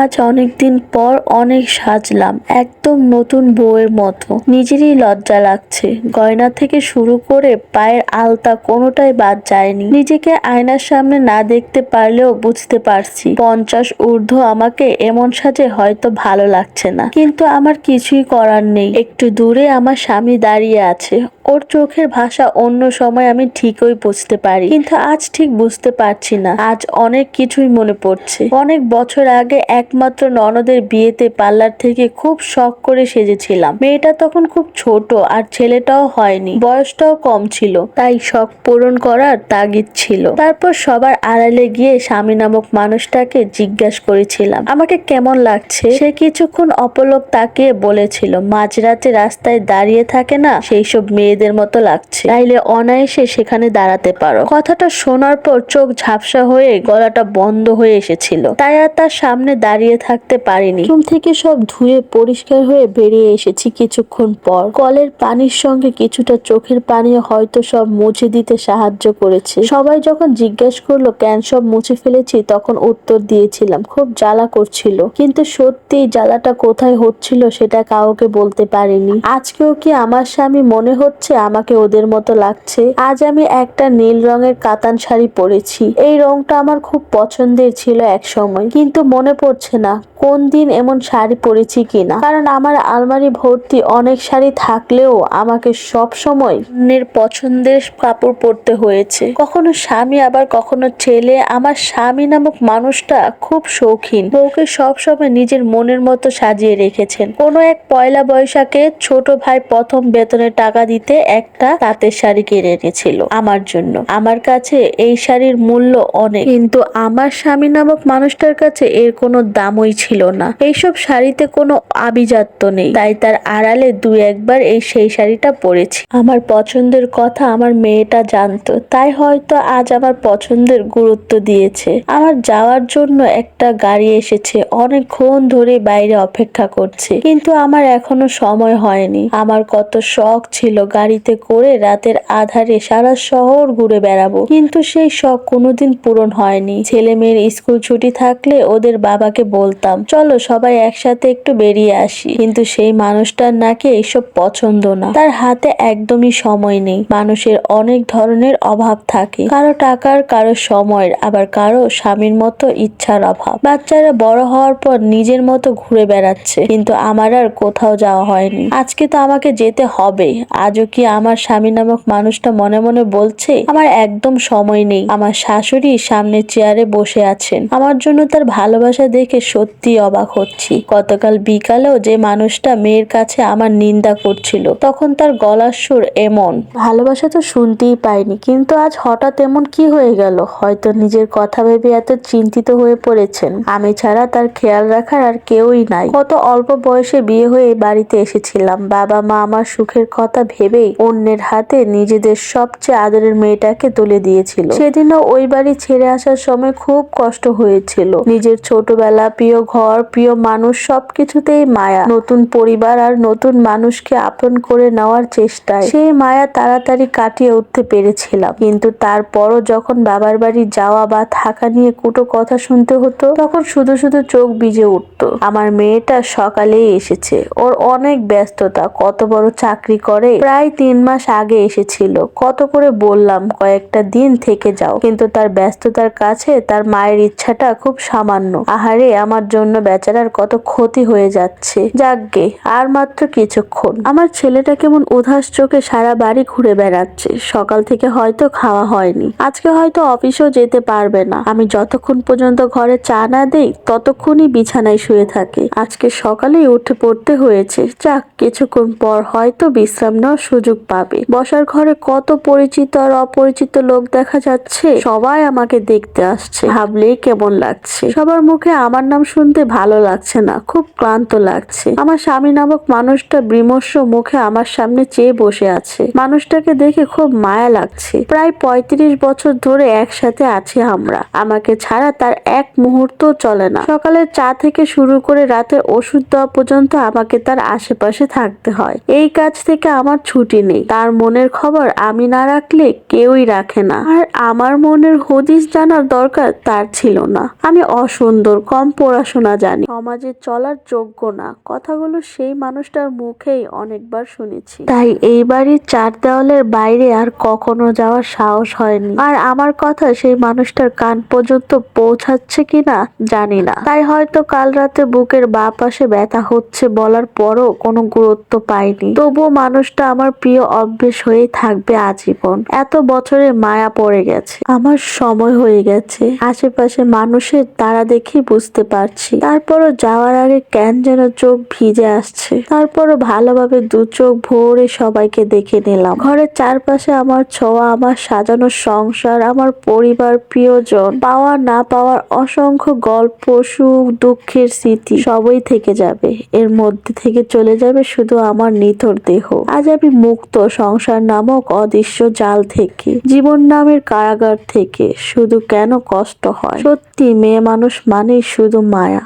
আজ অনেকদিন পর অনেক সাজলাম, একদম নতুন বউয়ের মতো। নিজেরই লজ্জা লাগছে। গয়না থেকে শুরু করে পায়ের আলতা কোনোটাই বাদ যায়নি। নিজেকে আয়নার সামনে না দেখতে পারলেও বুঝতে পারছি, পঞ্চাশ ঊর্ধ্ব আমাকে এমন সাজে হয়তো ভালো লাগছে না। কিন্তু আমার কিছুই করার নেই। একটু দূরে আমার স্বামী দাঁড়িয়ে আছে। ওর চোখের ভাষা অন্য সময় আমি ঠিকই বুঝতে পারি। কিন্তু আজ ঠিক বুঝতে পারছি না। আজ অনেক কিছুই মনে পড়ছে। অনেক বছর আগে একমাত্র ননদের বিয়েতে পার্লার থেকে খুব শখ করে সেজেছিলাম। মেয়েটা তখন খুব ছোট আর ছেলেটাও হয়নি। বয়সটাও কম ছিল। তাই শখ পূরণ করার তাগিদ ছিল। তারপর সবার আড়ালে গিয়ে স্বামী নামক মানুষটাকে জিজ্ঞাসা করেছিলাম, আমাকে কেমন লাগছে? সে কিছুক্ষণ অপলক তাকিয়ে বলেছিল, মাঝরাতে রাস্তায় দাঁড়িয়ে থাকে না, সেই সব মেয়েদের মতো লাগছে। তাইলে অনায়াসে সেখানে দাঁড়াতে পারো। কথাটা শোনার পর চোখ ঝাপসা হয়ে গলাটা বন্ধ হয়ে এসেছিল। তাই আর তার সামনে দাঁড়িয়ে থাকতে পারিনি। রুম থেকে সব ধুয়ে পরিষ্কার হয়ে বেরিয়ে এসেছি কিছুক্ষণ পর। কলের পানির সঙ্গে কিছুটা চোখের পানি হয়তো সব মুছে দিতে সাহায্য করেছে। সবাই যখন জিজ্ঞেস করল, কেন সব মুছে ফেলেছি? তখন উত্তর দিয়েছিলাম, খুব জ্বালা করছিল। কিন্তু সত্যি জ্বালাটা কোথায় হচ্ছিল সেটা কাউকে বলতে পারিনি। আজকেও কি আমার স্বামী মনে হচ্ছে আমাকে ওদের মতো লাগছে। আজ আমি একটা নীল রঙের কাতান শাড়ি পরেছি। এই রংটা আমার খুব পছন্দের ছিল এক সময় কিন্তু মনে পড়ছে না। কোন দিন এমন শাড়ি পরেছি কিনা? কারণ আমার আলমারি ভর্তি অনেক শাড়ি থাকলেও আমাকে সব সময় অন্যের পছন্দের কাপড় পরতে হয়েছে। কখনো স্বামী, আবার কখনো ছেলে। আমার স্বামী নামক মানুষটা খুব শৌখিন। বউকে সবসময় নিজের মনের মতো সাজিয়ে রেখেছেন। কোনো এক পয়লা বৈশাখে ছোট ভাই প্রথম বেতনের টাকা দিতে একটা তাঁতের শাড়ি কিনে এনেছিল আমার জন্য। আমার কাছে এই শাড়ির মূল্য অনেক। কিন্তু আমার স্বামী নামক মানুষটার কাছে এর কোনো দামই ছিল না। এইসব শাড়িতে কোনো আভিজাত্য নেই। তাই তার আড়ালে দু একবার এই সেই শাড়িটা পরেছি। আমার পছন্দের কথা আমার মেয়েটা জানতো। তাই হয়তো আজ আমার পছন্দের গুরুত্ব দিয়েছে। আমার যাওয়ার জন্য একটা গাড়ি এসেছে। অনেকক্ষণ ধরে বাইরে অপেক্ষা করছে। কিন্তু আমার এখনও সময় হয়নি। আমার কত শখ ছিল গাড়িতে করে রাতের আধারে সারা শহর ঘুরে বেড়াবো। কিন্তু সেই শখ কোনোদিন পূরণ হয়নি। ছেলে মেয়ের স্কুল ছুটি থাকলে ওদের বাবাকে বলতাম চলো সবাই একসাথে একটু বেরিয়ে আসি। কিন্তু সেই মানুষটার নাকি এইসব পছন্দ না। তার হাতে একদমই সময় নেই। মানুষের অনেক ধরনের অভাব থাকে। কারও টাকার, কারও সময়ের, আবার কারও স্বামীর মতো ইচ্ছার অভাব। বাচ্চারা বড় হওয়ার পর নিজের মতো ঘুরে বেড়াচ্ছে। কিন্তু আমার আর কোথাও যাওয়া হয়নি। আজকে তো আমাকে যেতে হবে। আজও কি আমার স্বামী নামক মানুষটা মনে মনে বলছে, আমার একদম সময় নেই। আমার শাশুড়ি সামনে চেয়ারে বসে আছেন। আমার জন্য তার ভালোবাসা দেখে সত্যি অবাক হচ্ছি। গতকাল বিকালেও যে মানুষটা মেয়ের কাছে আমার নিন্দা করছিল, তখন তার গলার সুর এমন। ভালোবাসা তো শুনতেই পাইনি, কিন্তু আজ হঠাৎ এমন কি হয়ে গেল? হয়তো নিজের কথা ভেবে এত চিন্তিত হয়ে পড়েছেন। আমি ছাড়া তার খেয়াল রাখার আর কেউই নাই। কত অল্প বয়সে বিয়ে হয়ে বাড়িতে এসেছিলাম। বাবা মা আমার সুখের কথা ভেবেই অন্যের হাতে নিজেদের সবচেয়ে আদরের মেয়েটাকে তুলে দিয়েছিল। সেদিনও ওই বাড়ি ছেড়ে আসার সময় খুব কষ্ট হয়েছিল। নিজের ছোটবেলা, প্রিয় ঘর প্রিয় মানুষ সব কিছুতেই মায়া। নতুন পরিবার আর নতুন মানুষকে আপন করে নেওয়ার চেষ্টায় সেই মায়া তাড়াতাড়ি কাটিয়ে উঠতে পেরেছিলাম। কিন্তু তারপরও যখন বাবার বাড়ি যাওয়া বা থাকা নিয়ে কুটো কথা শুনতে হতো, তখন শুধু শুধু চোখ ভিজে উঠতো। আমার মেয়েটা সকালেই এসেছে। ওর অনেক ব্যস্ততা। কত বড় চাকরি করে, প্রায় তিন মাস আগে এসেছিল। কত করে বললাম, কয়েকটা দিন থেকে যাও। কিন্তু তার ব্যস্ততার কাছে তার মায়ের ইচ্ছাটা খুব সামান্য। আহারে, আমার জন্য বেচারার কত ক্ষতি হয়ে যাচ্ছে। যাকগে, আর মাত্র কিছুক্ষণ। আমার ছেলেটা কেমন উধাস চোখে সারা বাড়ি ঘুরে বেড়াচ্ছে। সকাল থেকে হয়তো খাওয়া হয়নি। আজকে হয়তো অফিসেও যেতে পারবে না। আমি যতক্ষণ পর্যন্ত ঘরে চা না দেই, ততক্ষণই বিছানায় শুয়ে থাকে। আজকে সকালেই উঠে পড়তে হয়েছে। যাক, কিছুক্ষণ পর হয়তো বিশ্রাম নেওয়ার সুযোগ পাবে। বসার ঘরে কত পরিচিত আর অপরিচিত লোক দেখা যাচ্ছে। সবাই আমাকে দেখতে আসছে। ভাবলেই কেমন লাগছে। সবার মুখে আমার নাম শুনতে ভালো লাগছে না, খুব ক্লান্ত লাগছে। আমার স্বামী নামক মানুষটা বিমর্ষ মুখে আমার সামনে চেয়ে বসে আছে। মানুষটাকে দেখে খুব মায়া লাগছে। প্রায় পঁয়ত্রিশ বছর ধরে একসাথে আছি আমরা। আমাকে ছাড়া তার এক মুহূর্ত চলে না। সকালের চা থেকে শুরু করে রাতের ওষুধ দেওয়া পর্যন্ত আমাকে তার আশেপাশে থাকতে হয়। এই কাজ থেকে আমার ছুটি নেই। তার মনের খবর আমি না রাখলে কেউই রাখে না। আর আমার মনের হদিস জানার দরকার তার ছিল না। আমি অসুন্দর, কম পড়াশোনা না জানি। সমাজে চলার যোগ্য না। কথাগুলো সেই মানুষটার মুখেই অনেকবার শুনেছি। তাই এই বাড়ির চার দেওয়ালের বাইরে আর কখনো যাওয়ার সাহস হয়নি। আর আমার কথা সেই মানুষটার কান পর্যন্ত পৌঁছাচ্ছে কিনা জানি না। তাই হয়তো কাল রাতে বুকের বা পাশে ব্যথা হচ্ছে বলার পরও কোনো গুরুত্ব পাইনি। তবুও মানুষটা আমার প্রিয় অভ্যেস হয়েই থাকবে আজীবন। এত বছরে মায়া পড়ে গেছে। আমার সময় হয়ে গেছে। আশেপাশে মানুষের তারা দেখে বুঝতে পারছি। তারপরও যাওয়ার আগে কেন যেন চোখ ভিজে আসছে। তারপরও ভালোভাবে দু চোখ ভরে সবাইকে দেখে নিলাম। ঘরের চারপাশে আমার ছোঁয়া, আমার সাজানো সংসার, আমার পরিবার, প্রিয়জন, পাওয়া, না পাওয়ার অসংখ্য গল্প, সুখ, দুঃখের স্মৃতি সবই থেকে যাবে। এর মধ্যে থেকে চলে যাবে শুধু আমার নিথর দেহ। আজ আমি মুক্ত সংসার নামক অদৃশ্য জাল থেকে, জীবন নামের কারাগার থেকে। শুধু কেন কষ্ট হয়? সত্যি, মেয়ে মানুষ মানেই শুধু মায়া।